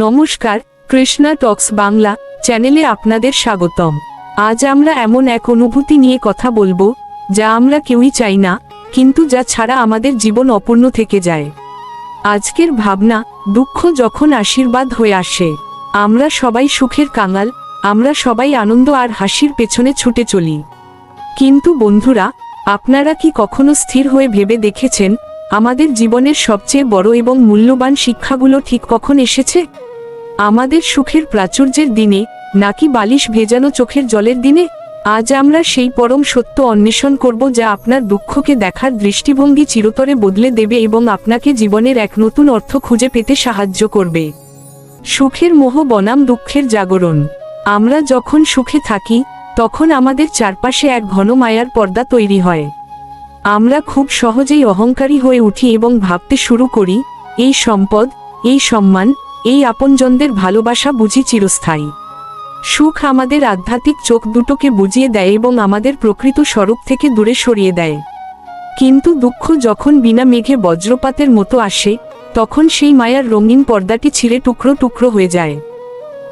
নমস্কার, কৃষ্ণা টক্স বাংলা চ্যানেলে আপনাদের স্বাগতম। আজ আমরা এমন এক অনুভূতি নিয়ে কথা বলব, যা আমরা কেউই চাই না, কিন্তু যা ছাড়া আমাদের জীবন অপূর্ণ থেকে যায়। আজকের ভাবনা, দুঃখ যখন আশীর্বাদ হয়ে আসে, আমরা সবাই সুখের কাঙাল, আমরা সবাই আনন্দ আর হাসির পেছনে ছুটে চলি। কিন্তু বন্ধুরা, আপনারা কি কখনো স্থির হয়ে ভেবে দেখেছেন, আমাদের জীবনের সবচেয়ে বড় এবং মূল্যবান শিক্ষাগুলো ঠিক কখন এসেছে? আমাদের সুখের প্রাচুর্যের দিনে, নাকি বালিশ ভেজানো চোখের জলের দিনে? আজ আমরা সেই পরম সত্য অন্বেষণ করব যা আপনার দুঃখকে দেখার দৃষ্টিভঙ্গি চিরতরে বদলে দেবে এবং আপনাকে জীবনের এক নতুন অর্থ খুঁজে পেতে সাহায্য করবে। সুখের মোহ বনাম দুঃখের জাগরণ। আমরা যখন সুখে থাকি, তখন আমাদের চারপাশে এক ঘন মায়ার পর্দা তৈরি হয়। আমরা খুব সহজেই অহংকারী হয়ে উঠি এবং ভাবতে শুরু করি, এই সম্পদ, এই সম্মান এই আপনজনদের ভালোবাসা বুঝি চিরস্থায়ী। সুখ আমাদের আধ্যাত্মিক চোখ দুটোকে বুঝিয়ে দেয় এবং আমাদের প্রকৃত স্বরূপ থেকে দূরে সরিয়ে দেয়। কিন্তু দুঃখ যখন বিনা মেঘে বজ্রপাতের মতো আসে, তখন সেই মায়ার রঙিন পর্দাটি ছিঁড়ে টুকরো টুকরো হয়ে যায়।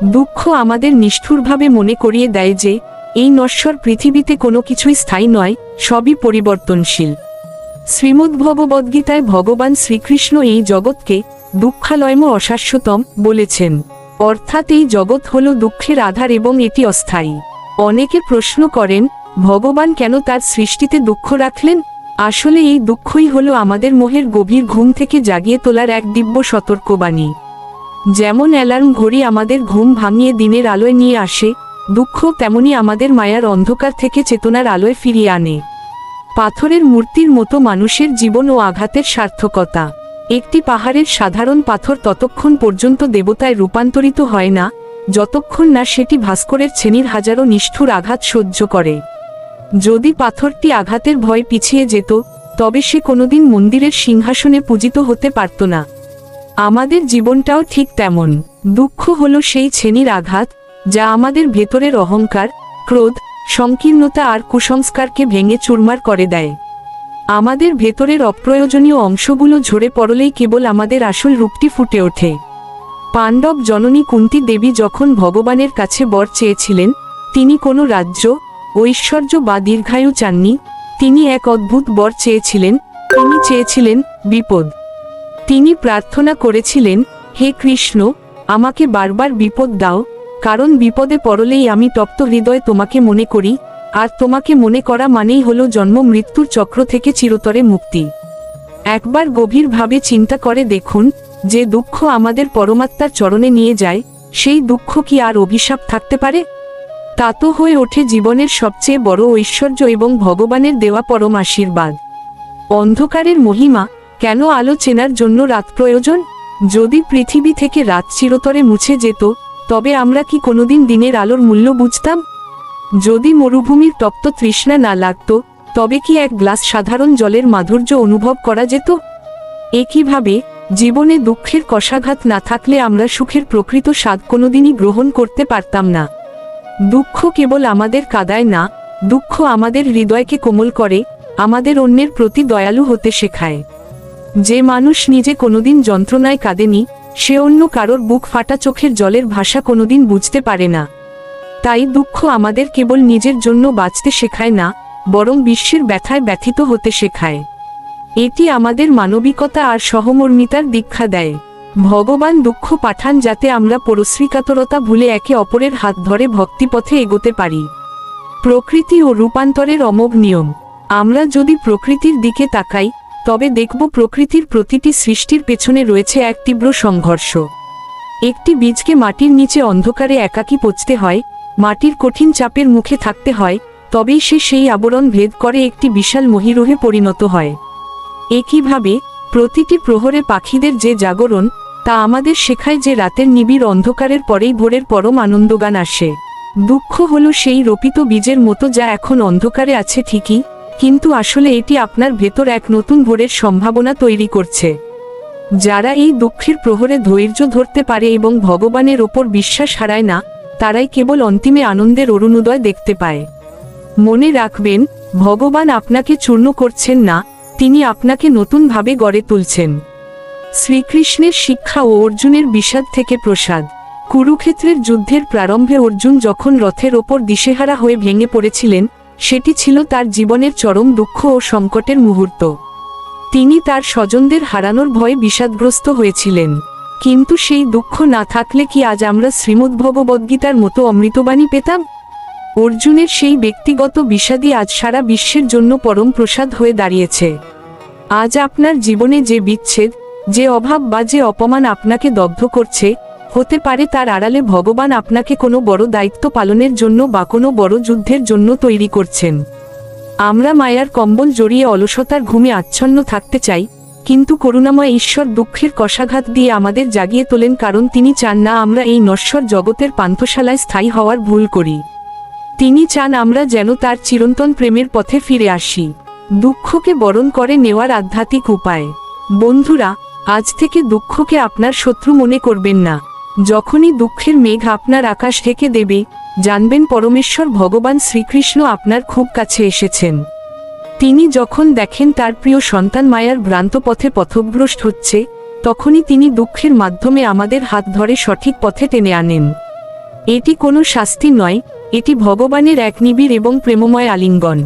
দুঃখ আমাদের নিষ্ঠুরভাবে মনে করিয়ে দেয় যে, এই নশ্বর পৃথিবীতে কোনো কিছুই স্থায়ী নয়, সবই পরিবর্তনশীল। শ্রীমদ্ভগবদ্গীতায় ভগবান শ্রীকৃষ্ণ এই জগৎকে দুঃখালয়ম অশাশ্বতম বলেছেন। অর্থাৎ এই জগৎ হল দুঃখের আধার এবং এটি অস্থায়ী। অনেকে প্রশ্ন করেন, ভগবান কেন তার সৃষ্টিতে দুঃখ রাখলেন? আসলে এই দুঃখই হল আমাদের মোহের গভীর ঘুম থেকে জাগিয়ে তোলার এক দিব্য সতর্কবাণী। যেমন অ্যালার্ম ঘড়ি আমাদের ঘুম ভাঙিয়ে দিনের আলোয় নিয়ে আসে, দুঃখ তেমনি আমাদের মায়ার অন্ধকার থেকে চেতনার আলোয় ফিরিয়ে আনে। পাথরের মূর্তির মতো মানুষের জীবন ও আঘাতের সার্থকতা। একটি পাহাড়ের সাধারণ পাথর ততক্ষণ পর্যন্ত দেবতায় রূপান্তরিত হয় না, যতক্ষণ না সেটি ভাস্করের শ্রেণির হাজারো নিষ্ঠুর আঘাত সহ্য করে। যদি পাথরটি আঘাতের ভয় পিছিয়ে যেত, তবে সে কোনোদিন মন্দিরের সিংহাসনে পূজিত হতে পারত না। আমাদের জীবনটাও ঠিক তেমন। দুঃখ হল সেই শ্রেণির আঘাত, যা আমাদের ভেতরের অহংকার, ক্রোধ, সংকীর্ণতা আর কুসংস্কারকে ভেঙে চুরমার করে দেয়। আমাদের ভেতরের অপ্রয়োজনীয় অংশগুলো ঝরে পড়লেই কেবল আমাদের আসল রূপটি ফুটে ওঠে। পাণ্ডব জননী কুন্তি দেবী যখন ভগবানের কাছে বর চেয়েছিলেন, তিনি কোনো রাজ্য ঐশ্বর্য বা দীর্ঘায়ু চাননি। তিনি এক অদ্ভুত বর চেয়েছিলেন, তিনি চেয়েছিলেন বিপদ। তিনি প্রার্থনা করেছিলেন, হে কৃষ্ণ, আমাকে বারবার বিপদ দাও, কারণ বিপদে পড়লেই আমি তপ্ত হৃদয়ে তোমাকে মনে করি আর তোমাকে মনে করা মানেই হলো জন্ম মৃত্যুর চক্র থেকে চিরতরে মুক্তি। একবার গভীরভাবে চিন্তা করে দেখুন যে দুঃখ আমাদের পরমাত্মার চরণে নিয়ে যায়, সেই দুঃখ কি আর অভিশাপ থাকতে পারে? তা তো হয়ে ওঠে জীবনের সবচেয়ে বড় ঐশ্বর্য এবং ভগবানের দেওয়া পরম আশীর্বাদ। অন্ধকারের মহিমা কেন আলো চেনার জন্য রাত প্রয়োজন? যদি পৃথিবী থেকে রাত চিরতরে মুছে যেত, তবে আমরা কি কোনোদিন দিনের আলোর মূল্য বুঝতাম? যদি মরুভূমির তপ্ত তৃষ্ণা না লাগত, তবে কি এক গ্লাস সাধারণ জলের মাধুর্য অনুভব করা যেত? একইভাবে, জীবনে দুঃখের কষাঘাত না থাকলে আমরা সুখের প্রকৃত স্বাদ কোনোদিনই গ্রহণ করতে পারতাম না। দুঃখ কেবল আমাদের কাদায় না, দুঃখ আমাদের হৃদয়কে কোমল করে, আমাদের অন্যের প্রতি দয়ালু হতে শেখায়। যে মানুষ নিজে কোনোদিন যন্ত্রণায় কাঁদেনি, সে অন্য কারোর বুক ফাটা চোখের জলের ভাষা কোনোদিন বুঝতে পারে না। তাই দুঃখ আমাদের কেবল নিজের জন্য বাঁচতে শেখায় না, বরং বিশ্বের ব্যথায় ব্যথিত হতে শেখায়। এটি আমাদের মানবিকতা আর সহমর্মিতার দীক্ষা দেয়। ভগবান দুঃখ পাঠান যাতে আমরা পরশ্রীকাতরতা ভুলে একে অপরের হাত ধরে ভক্তিপথে এগোতে পারি। প্রকৃতি ও রূপান্তরের অমোঘ নিয়ম। আমরা যদি প্রকৃতির দিকে তাকাই, তবে দেখব প্রকৃতির প্রতিটি সৃষ্টির পেছনে রয়েছে এক তীব্র সংঘর্ষ। একটি বীজকে মাটির নিচে অন্ধকারে একাকী পচতে হয় মাটির কঠিন চাপের মুখে থাকতে হয়, তবেই সে সেই আবরণ ভেদ করে একটি বিশাল মহিরোহে পরিণত হয়। একইভাবে, প্রতিটি প্রহরে পাখিদের যে জাগরণ, তা আমাদের শেখায় যে রাতের নিবিড় অন্ধকারের পরেই ভোরের পরম আনন্দগান আসে। দুঃখ হল সেই রোপিত বীজের মতো যা এখন অন্ধকারে আছে ঠিকই, কিন্তু আসলে এটি আপনার ভেতর এক নতুন ভোরের সম্ভাবনা তৈরি করছে। যারা এই দুঃখের প্রহরে ধৈর্য ধরতে পারে এবং ভগবানের ওপর বিশ্বাস হারায় না তারাই কেবল অন্তিমে আনন্দের অরুণোদয় দেখতে পায়। মনে রাখবেন, ভগবান আপনাকে চূর্ণ করছেন না, তিনি আপনাকে নতুনভাবে গড়ে তুলছেন। শ্রীকৃষ্ণের শিক্ষা ও অর্জুনের বিষাদ থেকে প্রসাদ। কুরুক্ষেত্রের যুদ্ধের প্রারম্ভে অর্জুন যখন রথের ওপর দিশেহারা হয়ে ভেঙে পড়েছিলেন, সেটি ছিল তার জীবনের চরম দুঃখ ও সংকটের মুহূর্ত। তিনি তার স্বজনদের হারানোর ভয়ে বিষাদগ্রস্ত হয়েছিলেন। কিন্তু সেই দুঃখ না থাকলে কি আজ আমরা শ্রীমদ্ভগবদ্গীতার মতো অমৃতবাণী পেতাম? অর্জুনের সেই ব্যক্তিগত বিষাদই আজ সারা বিশ্বের জন্য পরম প্রসাদ হয়ে দাঁড়িয়েছে। আজ আপনার জীবনে যে বিচ্ছেদ, যে অভাব বা যে অপমান আপনাকে দগ্ধ করছে, হতে পারে তার আড়ালে ভগবান আপনাকে কোনো বড় দায়িত্ব পালনের জন্য বা কোনো বড় যুদ্ধের জন্য তৈরি করছেন। আমরা মায়ার কম্বল জড়িয়ে অলসতার ঘুমে আচ্ছন্ন থাকতে চাই কিন্তু করুণাময় ঈশ্বর দুঃখের কষাঘাত দিয়ে আমাদের জাগিয়ে তোলেন কারণ তিনি চান না আমরা এই নশ্বর জগতের পান্থশালায় স্থায়ী হওয়ার ভুল করি। তিনি চান আমরা যেন তার চিরন্তন প্রেমের পথে ফিরে আসি। দুঃখকে বরণ করে নেওয়ার আধ্যাত্মিক উপায়। বন্ধুরা, আজ থেকে দুঃখকে আপনার শত্রু মনে করবেন না। যখনই দুঃখের মেঘ আপনার আকাশ ঢেকে দেবে, জানবেন পরমেশ্বর ভগবান শ্রীকৃষ্ণ আপনার খুব কাছে এসেছেন। তিনি যখন দেখেন তার প্রিয় সন্তান মায়ার ভ্রান্ত পথে পথভ্রষ্ট হচ্ছে, তখনই তিনি দুঃখের মাধ্যমে আমাদের হাত ধরে সঠিক পথে টেনে আনেন। এটি কোনো শাস্তি নয়, এটি ভগবানের এক নিবিড় এবং প্রেমময় আলিঙ্গন।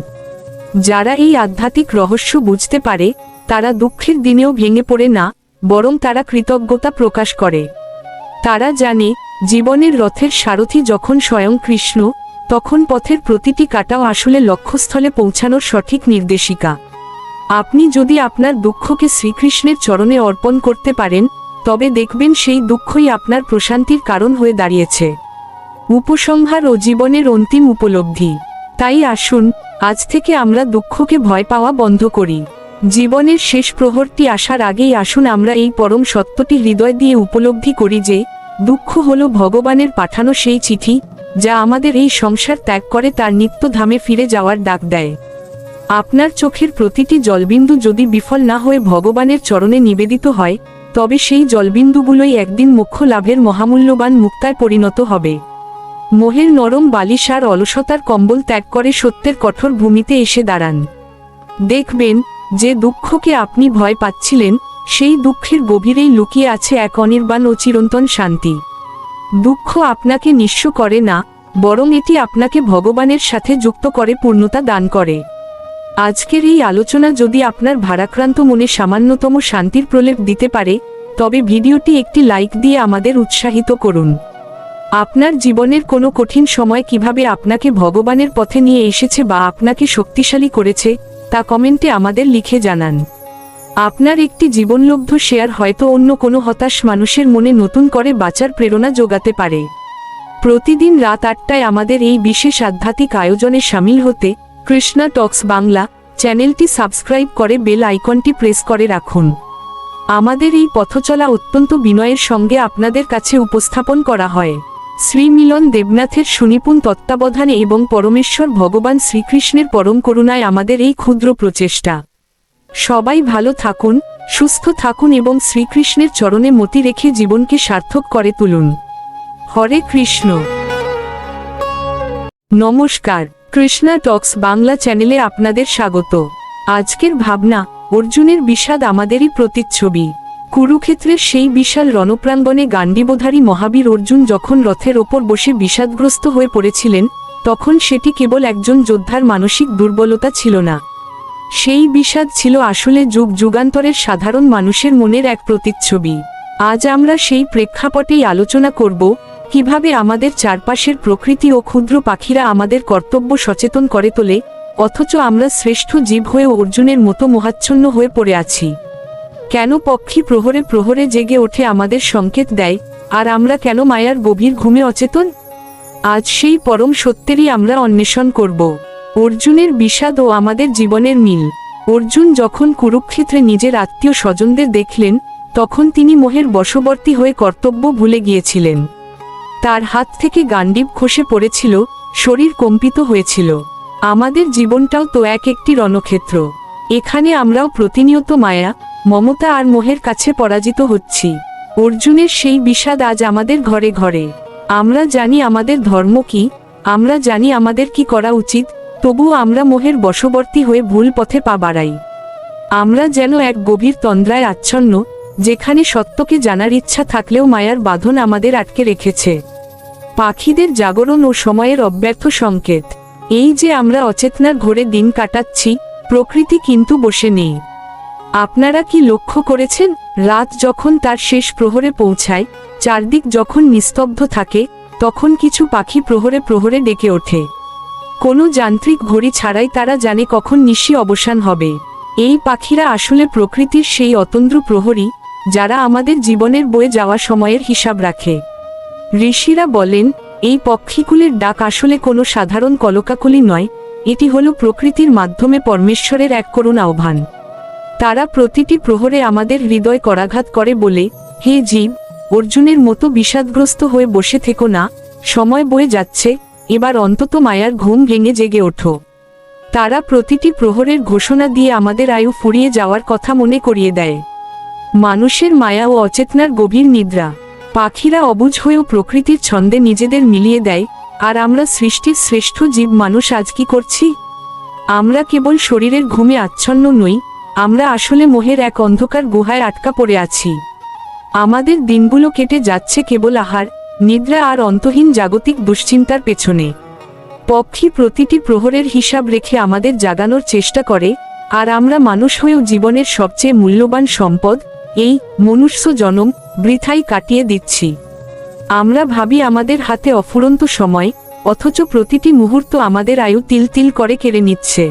যারা এই আধ্যাত্মিক রহস্য বুঝতে পারে, তারা দুঃখের দিনেও ভেঙে পড়ে না, বরং তারা কৃতজ্ঞতা প্রকাশ করে। তারা জানে, জীবনের রথের সারথি যখন স্বয়ং কৃষ্ণ তখন পথের প্রতিটি কাটাও আসলে লক্ষ্যস্থলে পৌঁছানোর সঠিক নির্দেশিকা। আপনি যদি আপনার দুঃখকে শ্রীকৃষ্ণের চরণে অর্পণ করতে পারেন, তবে দেখবেন সেই দুঃখই আপনার প্রশান্তির কারণ হয়ে দাঁড়িয়েছে। উপসংহার ও জীবনের অন্তিম উপলব্ধি। তাই আসুন, আজ থেকে আমরা দুঃখকে ভয় পাওয়া বন্ধ করি। জীবনের শেষ প্রহরটি আসার আগেই আসুন আমরা এই পরম সত্যটি হৃদয় দিয়ে উপলব্ধি করি যে, দুঃখ হল ভগবানের পাঠানো সেই চিঠি যা আমাদের এই সংসার ত্যাগ করে তার নিত্যধামে ফিরে যাওয়ার ডাক দেয়। আপনার চোখের প্রতিটি জলবিন্দু যদি বিফল না হয়ে ভগবানের চরণে নিবেদিত হয়, তবে সেই জলবিন্দুগুলোই একদিন মোক্ষ লাভের মহামূল্যবান মুক্তায় পরিণত হবে। মোহের নরম বালিশ আর অলসতার কম্বল ত্যাগ করে সত্যের কঠোর ভূমিতে এসে দাঁড়ান। দেখবেন, যে দুঃখকে আপনি ভয় পাচ্ছিলেন, সেই দুঃখের গভীরেই লুকিয়ে আছে এক অনির্বাণ ও চিরন্তন শান্তি। দুঃখ আপনাকে নিঃস্ব করে না, বরং এটি আপনাকে ভগবানের সাথে যুক্ত করে, পূর্ণতা দান করে। আজকের এই আলোচনা যদি আপনার ভারাক্রান্ত মনে সামান্যতম শান্তির প্রলেপ দিতে পারে, তবে ভিডিওটি একটি লাইক দিয়ে আমাদের উৎসাহিত করুন। আপনার জীবনের কোনো কঠিন সময় কীভাবে আপনাকে ভগবানের পথে নিয়ে এসেছে বা আপনাকে শক্তিশালী করেছে, তা কমেন্টে আমাদের লিখে জানান। আপনার একটি জীবনলব্ধ শেয়ার হয়তো অন্য কোনো হতাশ মানুষের মনে নতুন করে বাঁচার প্রেরণা যোগাতে পারে। প্রতিদিন রাত আটটায় আমাদের এই বিশেষ আধ্যাত্মিক আয়োজনে সামিল হতে কৃষ্ণা টক্স বাংলা চ্যানেলটি সাবস্ক্রাইব করে বেল আইকনটি প্রেস করে রাখুন। আমাদের এই পথচলা অত্যন্ত বিনয়ের সঙ্গে আপনাদের কাছে উপস্থাপন করা হয়। শ্রীমিলন দেবনাথের সুনিপুণ তত্ত্বাবধানে এবং পরমেশ্বর ভগবান শ্রীকৃষ্ণের পরম করুণায় আমাদের এই ক্ষুদ্র প্রচেষ্টা। সবাই ভালো থাকুন, সুস্থ থাকুন এবং শ্রীকৃষ্ণের চরণে মতি রেখে জীবনকে সার্থক করে তুলুন। হরে কৃষ্ণ। নমস্কার, কৃষ্ণা টক্স বাংলা চ্যানেলে আপনাদের স্বাগত। আজকের ভাবনা, অর্জুনের বিষাদ আমাদেরই প্রতিচ্ছবি। কুরুক্ষেত্রের সেই বিশাল রণপ্রাঙ্গণে গান্ডীবোধারী মহাবীর অর্জুন যখন রথের ওপর বসে বিষাদগ্রস্ত হয়ে পড়েছিলেন, তখন সেটি কেবল একজন যোদ্ধার মানসিক দুর্বলতা ছিল না। সেই বিষাদ ছিল আসলে যুগ যুগান্তরের সাধারণ মানুষের মনের এক প্রতিচ্ছবি। আজ আমরা সেই প্রেক্ষাপটেই আলোচনা করব, কীভাবে আমাদের চারপাশের প্রকৃতি ও ক্ষুদ্র পাখিরা আমাদের কর্তব্য সচেতন করে তোলে, অথচ আমরা শ্রেষ্ঠ জীব হয়ে অর্জুনের মতো মহাচ্ছন্ন হয়ে পড়ে আছি। কেন পক্ষী প্রহরে প্রহরে জেগে ওঠে আমাদের সংকেত দেয়, আর আমরা কেন মায়ার গভীর ঘুমে অচেতন? আজ সেই পরম সত্যেরই আমরা অন্বেষণ করব। অর্জুনের বিষাদ ও আমাদের জীবনের মিল। অর্জুন যখন কুরুক্ষেত্রে নিজের আত্মীয় স্বজনদের দেখলেন, তখন তিনি মোহের বশবর্তী হয়ে কর্তব্য ভুলে গিয়েছিলেন। তার হাত থেকে গান্ডীব খসে পড়েছিল, শরীর কম্পিত হয়েছিল। আমাদের জীবনটাও তো এক একটি রণক্ষেত্র। এখানে আমরাও প্রতিনিয়ত মায়া, মমতা আর মোহের কাছে পরাজিত হচ্ছি। অর্জুনের সেই বিষাদ আজ আমাদের ঘরে ঘরে। আমরা জানি আমাদের ধর্ম কি, আমরা জানি আমাদের কি করা উচিত তবুও আমরা মোহের বশবর্তী হয়ে ভুল পথে পা বাড়াই। আমরা যেন এক গভীর তন্দ্রায় আচ্ছন্ন, যেখানে সত্যকে জানার ইচ্ছা থাকলেও মায়ার বাঁধন আমাদের আটকে রেখেছে। পাখিদের জাগরণ ও সময়ের অব্যর্থ সংকেত। এই যে আমরা অচেতনার ঘোরে দিন কাটাচ্ছি, প্রকৃতি কিন্তু বসে নেই। আপনারা কি লক্ষ্য করেছেন, রাত যখন তার শেষ প্রহরে পৌঁছায়, চারদিক যখন নিস্তব্ধ থাকে, তখন কিছু পাখি প্রহরে প্রহরে ডেকে ওঠে। কোনো যান্ত্রিক ঘড়ি ছাড়াই তারা জানে কখন নিশি অবসান হবে। এই পাখিরা আসলে প্রকৃতির সেই অতন্দ্র প্রহরী, যারা আমাদের জীবনের বয়ে যাওয়া সময়ের হিসাব রাখে। ঋষিরা বলেন, এই পক্ষীকুলের ডাক আসলে কোনো সাধারণ কলকাকলি নয়, এটি হলো প্রকৃতির মাধ্যমে পরমেশ্বরের এক করুণ আহ্বান। তারা প্রতিটি প্রহরে আমাদের হৃদয় করাঘাত করে বলে, হে জীব, অর্জুনের মতো বিষাদগ্রস্ত হয়ে বসে থেকো না, সময় বয়ে যাচ্ছে এবার অন্তত মায়ার ঘুম ভেঙে জেগে ওঠো। তারা প্রতিটি প্রহরের ঘোষণা দিয়ে আমাদের আয়ু ফুরিয়ে যাওয়ার কথা মনে করিয়ে দেয়। মানুষের মায়া ও অচেতনার গভীর নিদ্রা। পাখিরা অবুঝ হয়েও প্রকৃতির ছন্দে নিজেদের মিলিয়ে দেয়, আর আমরা সৃষ্টির শ্রেষ্ঠ জীব মানুষ আজ কি করছি? আমরা কেবল শরীরের ঘুমে আচ্ছন্ন নই, আমরা আসলে মোহের এক অন্ধকার গুহায় আটকা পড়ে আছি। আমাদের দিনগুলো কেটে যাচ্ছে কেবল আহার নিদ্রা আর অন্তহীন জাগতিক দুশ্চিন্তার পেছনে। পক্ষী প্রতিটি প্রহরের হিসাব রেখে আমাদের জাগানোর চেষ্টা করে, আর আমরা মানুষ হয়েও জীবনের সবচেয়ে মূল্যবান সম্পদ, এই মনুষ্য জনম, বৃথাই কাটিয়ে দিচ্ছি। আমরা ভাবি আমাদের হাতে অফুরন্ত সময়, অথচ প্রতিটি মুহূর্ত আমাদের আয়ু তিল তিল করে কেড়ে নিচ্ছে।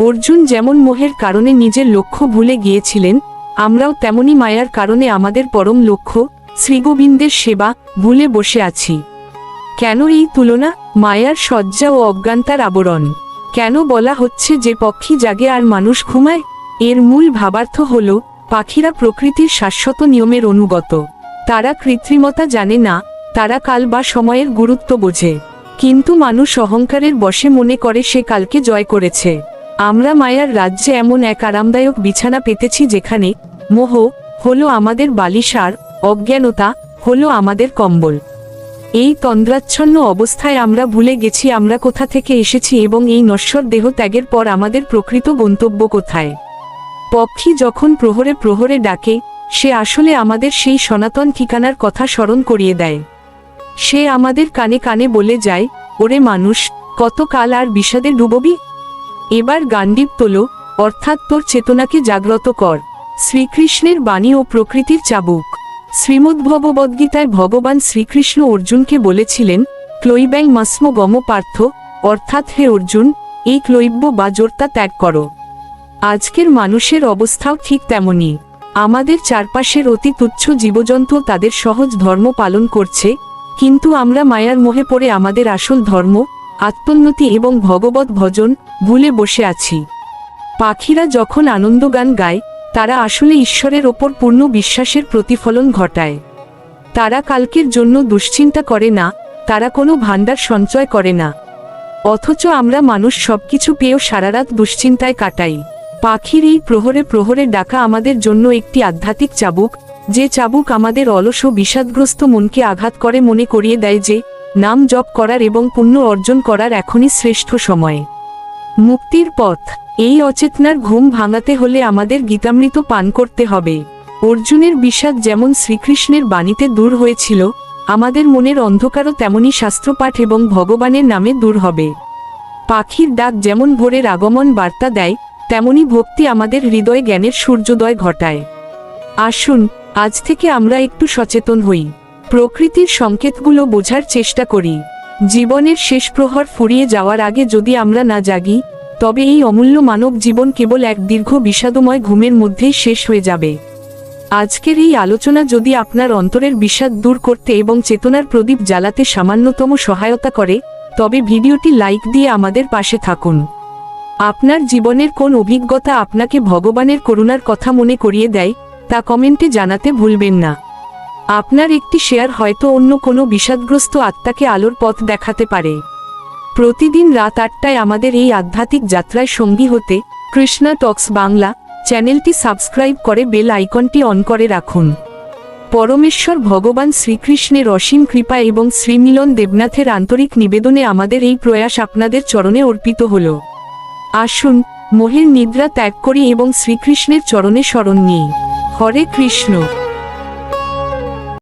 অর্জুন যেমন মোহের কারণে নিজের লক্ষ্য ভুলে গিয়েছিলেন, আমরাও তেমনি মায়ার কারণে আমাদের পরম লক্ষ্য শ্রীগোবিন্দের সেবা ভুলে বসে আছি। কেন এই তুলনা? মায়ার সজ্জা ও অজ্ঞানতার আবরণ। কেন বলা হচ্ছে যে পক্ষী জাগে আর মানুষ ঘুমায়? এর মূল ভাবার্থ হল, পাখিরা প্রকৃতির শাশ্বত নিয়মের অনুগত। তারা কৃত্রিমতা জানে না, তারা কাল বা সময়ের গুরুত্ব বোঝে। কিন্তু মানুষ অহংকারের বশে মনে করে সে কালকে জয় করেছে। আমরা মায়ার রাজ্যে এমন এক আরামদায়ক বিছানা পেতেছি যেখানে, মোহ হলো আমাদের বালিশার অজ্ঞানতা হলো আমাদের কম্বল। এই তন্দ্রাচ্ছন্ন অবস্থায় আমরা ভুলে গেছি আমরা কোথা থেকে এসেছি এবং এই নশ্বর দেহ ত্যাগের পর আমাদের প্রকৃত গন্তব্য কোথায়। পক্ষী যখন প্রহরে প্রহরে ডাকে, সে আসলে আমাদের সেই সনাতন ঠিকানার কথা স্মরণ করিয়ে দেয়। সে আমাদের কানে কানে বলে যায়, ওরে মানুষ কত কাল আর বিষাদে ডুববি? এবার গান্ডীব তোলো, অর্থাৎ তোর চেতনাকে জাগ্রত কর। শ্রীকৃষ্ণের বাণী ও প্রকৃতির চাবুক। শ্রীমদ্ভগবদ্গীতায় ভগবান শ্রীকৃষ্ণ অর্জুনকে বলেছিলেন, ক্লৈব্যাং মাস্ম গম পার্থ, অর্থাৎ হে অর্জুন, এই ক্লৈব্য বা জোরতা ত্যাগ করো। আজকের মানুষের অবস্থাও ঠিক তেমনই। আমাদের চারপাশের অতি তুচ্ছ জীবজন্তু তাদের সহজ ধর্ম পালন করছে, কিন্তু আমরা মায়ার মোহে পড়ে আমাদের আসল ধর্ম, আত্মোন্নতি এবং ভগবত ভজন ভুলে বসে আছি। পাখিরা যখন আনন্দগান গায় তারা আসলে ঈশ্বরের ওপর পূর্ণ বিশ্বাসের প্রতিফলন ঘটায়। তারা কালকের জন্য দুশ্চিন্তা করে না, তারা কোনো ভাণ্ডার সঞ্চয় করে না। অথচ আমরা মানুষ সবকিছু পেয়েও সারারাত দুশ্চিন্তায় কাটাই। পাখির এই প্রহরে প্রহরে ডাকা আমাদের জন্য একটি আধ্যাত্মিক চাবুক, যে চাবুক আমাদের অলস ও বিষাদগ্রস্ত মনকে আঘাত করে মনে করিয়ে দেয় যে, নাম জপ করার এবং পুণ্য অর্জন করার এখনই শ্রেষ্ঠ সময়। মুক্তির পথ। এই অচেতনার ঘুম ভাঙাতে হলে আমাদের গীতামৃত পান করতে হবে। অর্জুনের বিষাদ যেমন শ্রীকৃষ্ণের বাণীতে দূর হয়েছিল, আমাদের মনের অন্ধকারও তেমনি শাস্ত্রপাঠ এবং ভগবানের নামে দূর হবে। পাখির ডাক যেমন ভোরের আগমন বার্তা দেয় তেমনি ভক্তি আমাদের হৃদয়ে জ্ঞানের সূর্যোদয় ঘটায়। আসুন, আজ থেকে আমরা একটু সচেতন হই। প্রকৃতির সংকেতগুলো বোঝার চেষ্টা করি। জীবনের শেষ প্রহর ফুরিয়ে যাওয়ার আগে যদি আমরা না জাগি, তবে এই অমূল্য মানব জীবন কেবল এক দীর্ঘ বিষাদময় ঘুমের মধ্যেই শেষ হয়ে যাবে। আজকের এই আলোচনা যদি আপনার অন্তরের বিষাদ দূর করতে এবং চেতনার প্রদীপ জ্বালাতে সামান্যতম সহায়তা করে, তবে ভিডিওটি লাইক দিয়ে আমাদের পাশে থাকুন। আপনার জীবনের কোন অভিজ্ঞতা আপনাকে ভগবানের করুণার কথা মনে করিয়ে দেয়, তা কমেন্টে জানাতে ভুলবেন না। আপনার একটি শেয়ার হয়তো অন্য কোনো বিষাদগ্রস্ত আত্মাকে আলোর পথ দেখাতে পারে। প্রতিদিন রাত আটটায় আমাদের এই আধ্যাত্মিক যাত্রায় সঙ্গী হতে কৃষ্ণা টক্স বাংলা চ্যানেলটি সাবস্ক্রাইব করে বেল আইকনটি অন করে রাখুন। পরমেশ্বর ভগবান শ্রীকৃষ্ণের অসীম কৃপা এবং শ্রীমিলন দেবনাথের আন্তরিক নিবেদনে আমাদের এই প্রয়াস আপনাদের চরণে অর্পিত হল। আসুন, মোহের নিদ্রা ত্যাগ করি এবং শ্রীকৃষ্ণের চরণে স্মরণ নিই। হরে কৃষ্ণ।